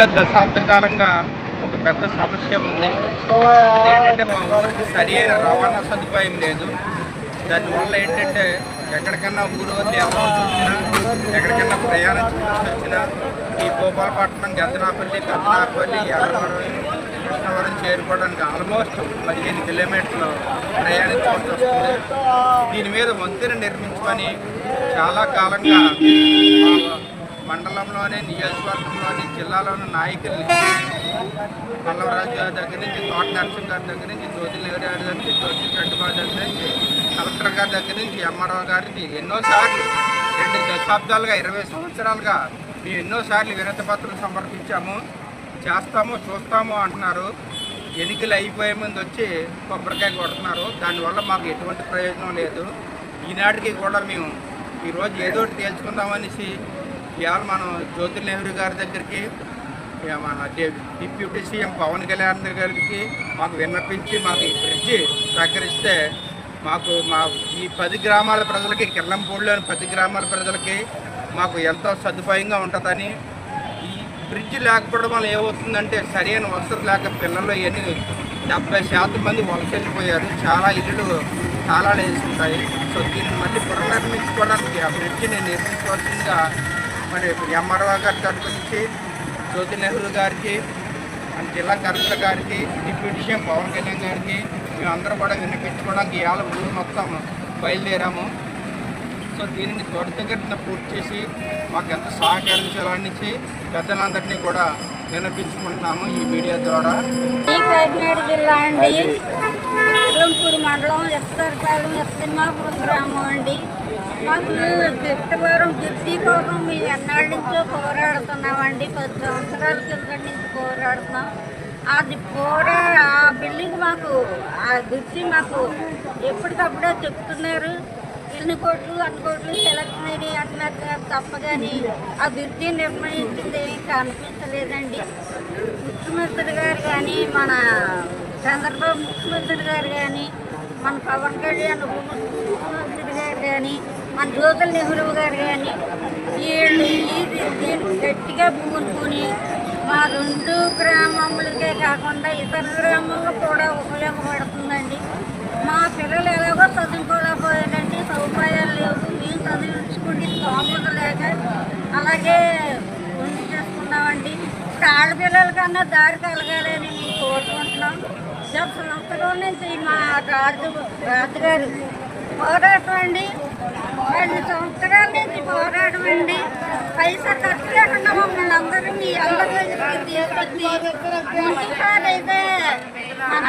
ఆ ఊర్లో దశాబ్ద కాలంగా ఒక పెద్ద సమస్య ఉంది. ఏంటంటే మా ఊరికి సరి అయిన రవాణా సదుపాయం లేదు. దానివల్ల ఏంటంటే ఎక్కడికన్నా ఊరు వదిలి వచ్చినా ఎక్కడికన్నా ప్రయాణించవలసి వచ్చినా ఈ గోపాలపట్నం గద్దనాపల్లి గద్దనాపల్లి ఎర్రవరం కృష్ణవరం చేరుకోవడానికి ఆల్మోస్ట్ పదిహేను కిలోమీటర్లు ప్రయాణించవలసి వస్తుంది. దీని మీద వంతెన నిర్మించుకొని చాలా కాలంగా మండలంలోని నియోజకవర్గంలోని జిల్లాలోని నాయకుల్ని పల్లవరాజు గారి దగ్గర నుంచి తోట నరసింహ గారి దగ్గర నుంచి జ్యోతి గారి దగ్గర నుంచి జ్యోతి చంద్రబాబు దగ్గర నుంచి కలెక్టర్ గారి దగ్గర నుంచి ఎంఆర్ఓ గారికి ఎన్నోసార్లు రెండు దశాబ్దాలుగా ఇరవై సంవత్సరాలుగా మేము ఎన్నోసార్లు వినతి పత్రం సమర్పించాము. చేస్తాము చూస్తాము అంటున్నారు. ఎన్నికలు అయిపోయే ముందు వచ్చి కొబ్బరికాయ కొడుతున్నారు. దానివల్ల మాకు ఎటువంటి ప్రయోజనం లేదు. ఈనాటికి కూడా మేము ఈరోజు ఏదో ఒకటి తేల్చుకుందామనేసి ఇవాళ మనం జ్యోతి నెహ్రూ గారి దగ్గరికి మన డిప్యూటీ సీఎం పవన్ కళ్యాణ్ గారికి మాకు విన్నపించి మాకు ఈ బ్రిడ్జి సహకరిస్తే మాకు మా ఈ పది గ్రామాల ప్రజలకి కిల్లంపూడిలోని పది గ్రామాల ప్రజలకి మాకు ఎంతో సదుపాయంగా ఉంటుందని ఈ బ్రిడ్జ్ లేకపోవడం వల్ల ఏమవుతుందంటే సరైన వసతులు లేక పిల్లలు ఇవన్నీ డెబ్బై శాతం మంది వలస వెళ్ళిపోయారు. చాలా ఇల్లులు తాళాలు వేసుకుంటాయి. సో దీన్ని మళ్ళీ పునర్నిర్మించుకోవడానికి ఆ బ్రిడ్జిని నిర్మించవలసిందిగా మరి ఎంఆర్ఓ గారి తరపు నుంచి జ్యోతి నెహ్రూ గారికి మన జిల్లా కలెక్టర్ గారికి డిప్యూటీ సీఎం పవన్ కళ్యాణ్ గారికి మేమందరం కూడా వినిపించుకోవడానికి ఇవాళ ఊరు మొత్తం బయలుదేరాము. సో దీనిని త్వరితగతిన పూర్తి చేసి మాకు ఎంత సహకరించాలనిచ్చి పెద్దలందరినీ కూడా వినిపించుకుంటున్నాము ఈ మీడియా ద్వారా. కాకినాడ జిల్లా అండి. మండలం గ్రామం అండి. మాకు చెట్టవరం గిడ్డి కోసం మేము ఎన్నాళ్ళ నుంచో పోరాడుతున్నామండి. పది సంవత్సరాల కింద నుంచి పోరాడుతున్నాం. అది పోరా ఆ బిల్డింగ్ మాకు ఆ గిడ్డి మాకు ఎప్పటికప్పుడే చెప్తున్నారు. ఇన్ని కోట్లు అన్ని కోట్లు సెలక్షన్ అని అంటున్నారు తప్ప కానీ ఆ బ్రిడ్జి నిర్ణయించింది ఏమీ కనిపించలేదండి ముఖ్యమంత్రి గారు కానీ మన చంద్రబాబు ముఖ్యమంత్రి గారు కానీ మన పవన్ కళ్యాణ్ ముఖ్యమంత్రి గారు కానీ మన జ్యోతుల నెహ్రూ గారు కానీ వీళ్ళు ఈ దీన్ని గట్టిగా పూనుకొని మా రెండు గ్రామములకే కాకుండా ఇతర గ్రామాల్లో కూడా ఉపయోగపడుతుందండి మా పిల్లలు ఎలాగో చదువుకోలేకపోయారండి సదుపాయాలు లేవు. మేము చదివించుకుంటే స్తోమత లేక అలాగే ఉండి చేసుకున్నామండి. ఆడపిల్లల కన్నా దారి కలగాలని మేము కోరుకుంటున్నాం. గత సంవత్సరం నుంచి మా రాజు రాజుగారు పోరాటం అండి. రెండు సంవత్సరాల నుంచి పోరాటం అండి. పైసా ఖర్చు లేకుండా మమ్మల్ని అందరినీ అందరి తీసుకొచ్చి ముందుసారి అయితే మన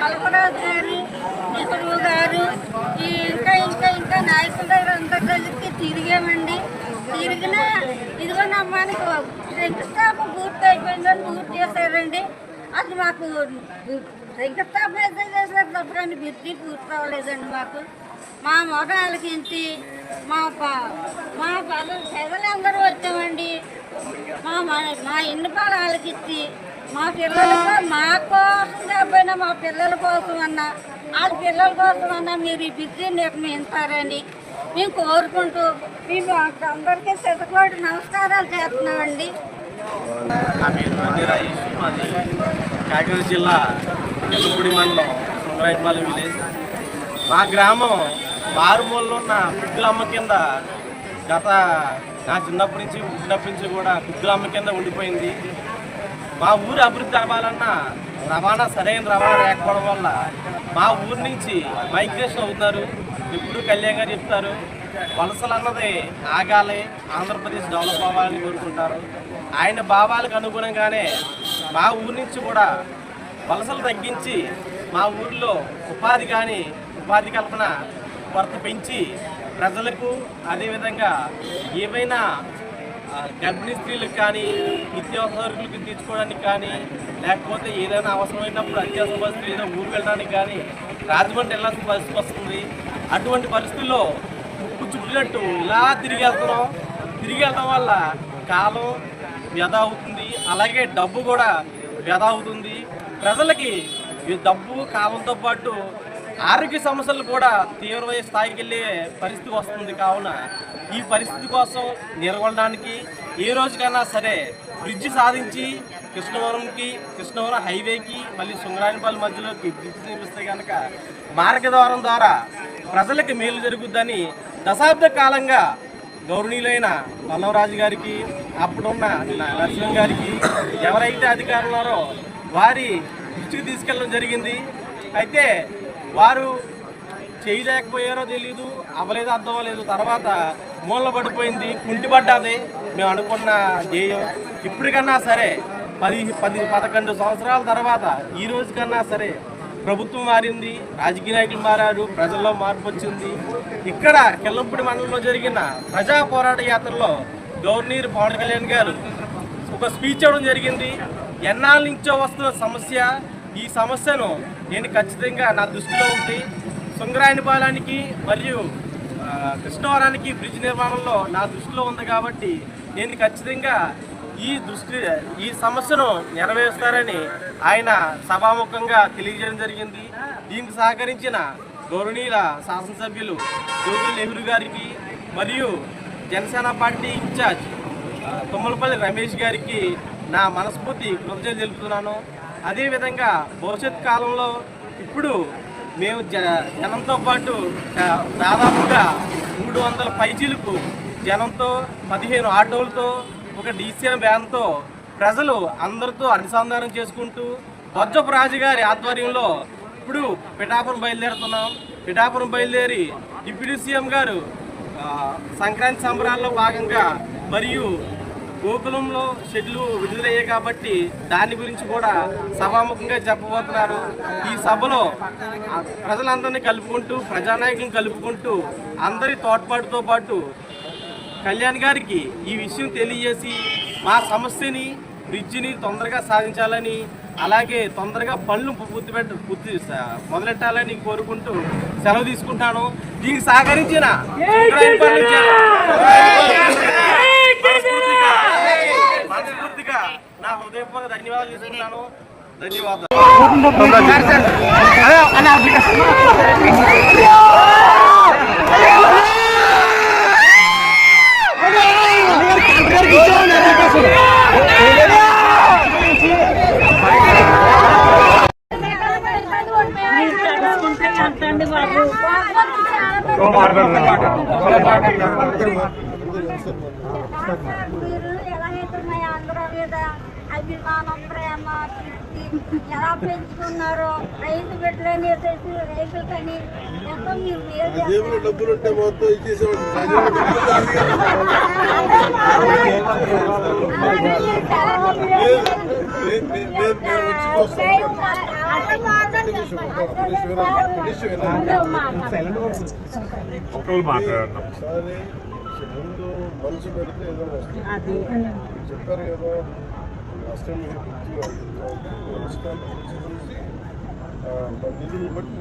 కల్పరాజు గారు నెహ్రూ గారు ఇంకా ఇంకా ఇంకా నాయకుల దగ్గర అందరి దగ్గరికి తిరిగామండి. తిరిగినా ఇదిగో నమ్మానికి శంకుస్థాపన పూర్తి అయిపోయిందని పూర్తి చేశారండి. అది మాకు శంకుస్థాపన అయితే చేశారు తప్ప కానీ బిర్జీ పూర్తి అవ్వలేదండి మాకు. మా మొగాళ్ళకి ఇంటి మా పా మా పద పెదలందరూ వచ్చామండి. మా మా- మా ఇన్ని పాలు ఇచ్చి మా పిల్లలకు మా కోసం కాకపోయినా మా పిల్లల కోసం అన్నా వాళ్ళ పిల్లల కోసం అన్నా మీరు ఈ బిజీ నిర్ణయిస్తారని మేము కోరుకుంటూ మేము అందరికీ శతకోటి నమస్కారాలు చేస్తున్నామండి. కాకినాడ జిల్లా మండలం సుందరాయపాలెం విలేజ్. మా గ్రామం మారుమూలలో ఉన్న కుగ్గులమ్మ కింద గత నా చిన్నప్పటి నుంచి పుట్టినప్పటి నుంచి కూడా కుగ్గులమ్మ కింద ఉండిపోయింది. మా ఊరు అభివృద్ధి అవ్వాలన్నా రవాణా సరైన రవాణా లేకపోవడం వల్ల మా ఊరు నుంచి మైగ్రేషన్ అవుతున్నారు. ఎప్పుడు కళ్యాణ్ గారు చెప్తారు వలసలు అన్నది ఆగాలి ఆంధ్రప్రదేశ్ డెవలప్ అవ్వాలని కోరుకుంటారు. ఆయన భావాలకు అనుగుణంగానే మా ఊరి నుంచి కూడా వలసలు తగ్గించి మా ఊరిలో ఉపాధి కానీ ఉపాధి కల్పన కొరత పెంచి ప్రజలకు అదేవిధంగా ఏవైనా గర్భిణీ స్త్రీలకు కానీ నిత్యావసరాలకు తీసుకోవడానికి కానీ లేకపోతే ఏదైనా అవసరమైనప్పుడు అత్యవసర పరిస్థితులు ఏదైనా ఊరు వెళ్ళడానికి కానీ రాజమండ్రి వెళ్ళాల్సిన పరిస్థితి వస్తుంది. అటువంటి పరిస్థితుల్లో ముక్కు చుట్టినట్టు ఇలా తిరిగి వెళ్తున్నాం. తిరిగి వెళ్ళడం వల్ల కాలం వ్యధ అవుతుంది. అలాగే డబ్బు కూడా వ్యధ అవుతుంది. ప్రజలకి ఈ డబ్బు కాలంతో పాటు ఆరోగ్య సమస్యలు కూడా తీవ్రమైన స్థాయికి వెళ్ళే పరిస్థితి వస్తుంది. కావున ఈ పరిస్థితి కోసం నిర్వహణడానికి ఏ రోజుకైనా సరే బ్రిడ్జ్ సాధించి కృష్ణవరంకి కృష్ణవరం హైవేకి మళ్ళీ సుంగరాయనపల్లి మధ్యలోకి బ్రిడ్జ్ నిర్మిస్తే కనుక మార్గద్వారం ద్వారా ప్రజలకు మేలు జరుగుద్దని దశాబ్ద కాలంగా గౌరవనీయులైన పల్లవరాజు గారికి అప్పుడున్న న- నరసింహం గారికి ఎవరైతే అధికారులు ఉన్నారో వారి దృష్టికి తీసుకెళ్ళడం జరిగింది. అయితే వారు చేయలేకపోయారో తెలియదు అవ్వలేదు అర్థం లేదు. తర్వాత మూల పడిపోయింది కుంటిపడ్డది మేము అనుకున్న ధ్యేయం ఇప్పటికన్నా సరే పది పది పదకొండు సంవత్సరాల తర్వాత ఈ రోజు కన్నా సరే ప్రభుత్వం మారింది రాజకీయ నాయకులు మారారు ప్రజల్లో మార్పు వచ్చింది. ఇక్కడ కిల్లంపూడి మండలంలో జరిగిన ప్రజా పోరాట యాత్రలో గవర్నర్ పవన్ కళ్యాణ్ గారు ఒక స్పీచ్ ఇవ్వడం జరిగింది. ఎన్నాళ్ళ నుంచో వస్తున్న సమస్య ఈ సమస్యను నేను ఖచ్చితంగా నా దృష్టిలో ఉంది సుంగరాయనిపాలానికి మరియు కృష్ణవరానికి బ్రిడ్జ్ నిర్మాణంలో నా దృష్టిలో ఉంది కాబట్టి నేను ఖచ్చితంగా ఈ దృష్టి ఈ సమస్యను నెరవేరుస్తారని ఆయన సభాముఖంగా తెలియజేయడం జరిగింది. దీనికి సహకరించిన గౌరవనీయుల శాసనసభ్యులు జ్యోతుల నెహ్రూ గారికి మరియు జనసేన పార్టీ ఇన్ఛార్జ్ తుమ్మలపల్లి రమేష్ గారికి నా మనస్ఫూర్తి కృతజ్ఞతలు తెలుపుతున్నాను. అదేవిధంగా భవిష్యత్ కాలంలో ఇప్పుడు మేము జ జనంతో పాటు దాదాపుగా మూడు వందల పైచీలకు జనంతో పదిహేను ఆటోలతో ఒక డీసీఎం వ్యాన్తో ప్రజలు అందరితో అనుసంధానం చేసుకుంటూ బొజ్జపు రాజుగారి ఆధ్వర్యంలో ఇప్పుడు పిఠాపురం బయలుదేరుతున్నాం. పిఠాపురం బయలుదేరి డిప్యూటీ సీఎం గారు సంక్రాంతి సంబరాల్లో భాగంగా మరియు గోకులంలో షెడ్లు విడుదలయ్యాయి కాబట్టి దాని గురించి కూడా సభాముఖంగా చెప్పబోతున్నారు. ఈ సభలో ప్రజలందరినీ కలుపుకుంటూ ప్రజానాయకులను కలుపుకుంటూ అందరి తోడ్పాటుతో పాటు కళ్యాణ్ గారికి ఈ విషయం తెలియజేసి మా సమస్యని బ్రిడ్జిని తొందరగా సాధించాలని అలాగే తొందరగా పనులు పూర్తి పెట్ట పూర్తి మొదలెట్టాలని కోరుకుంటూ సెలవు తీసుకుంటాను. దీనికి సహకరించిన మనస్ఫూర్తిగా నా హృదయపూర్వక ధన్యవాదాలు తీసుకుంటాను. ధన్యవాదాలు. మీరు ఎలాగైతే మా అందరూ మీద అభిమానం ప్రేమ కీర్తి ఎలా పెంచుకున్నారో రైతు బిడ్డలని ఎత్తేసి రైతులకని ఎంతో మీరు మేలు చేస్తున్నారు. జేబులో డబ్బులు ఉంటే మొత్తం ఇచ్చేసేవాడు ప్రజలకు డబ్బులు కాదు కదా. అలాగే మీరు చాలా మంది చేస్తున్నారు. నేను- నేను- నేను- నేను వచ్చి చూస్తాను. ఒకరు మాట్లాడడం ఒకసారి ముందు మనసు పెడితే ఏదో వస్తుంది చెప్పారు కదా లాస్ట్ టైం మీరు నమస్కారం నిధులు బట్టి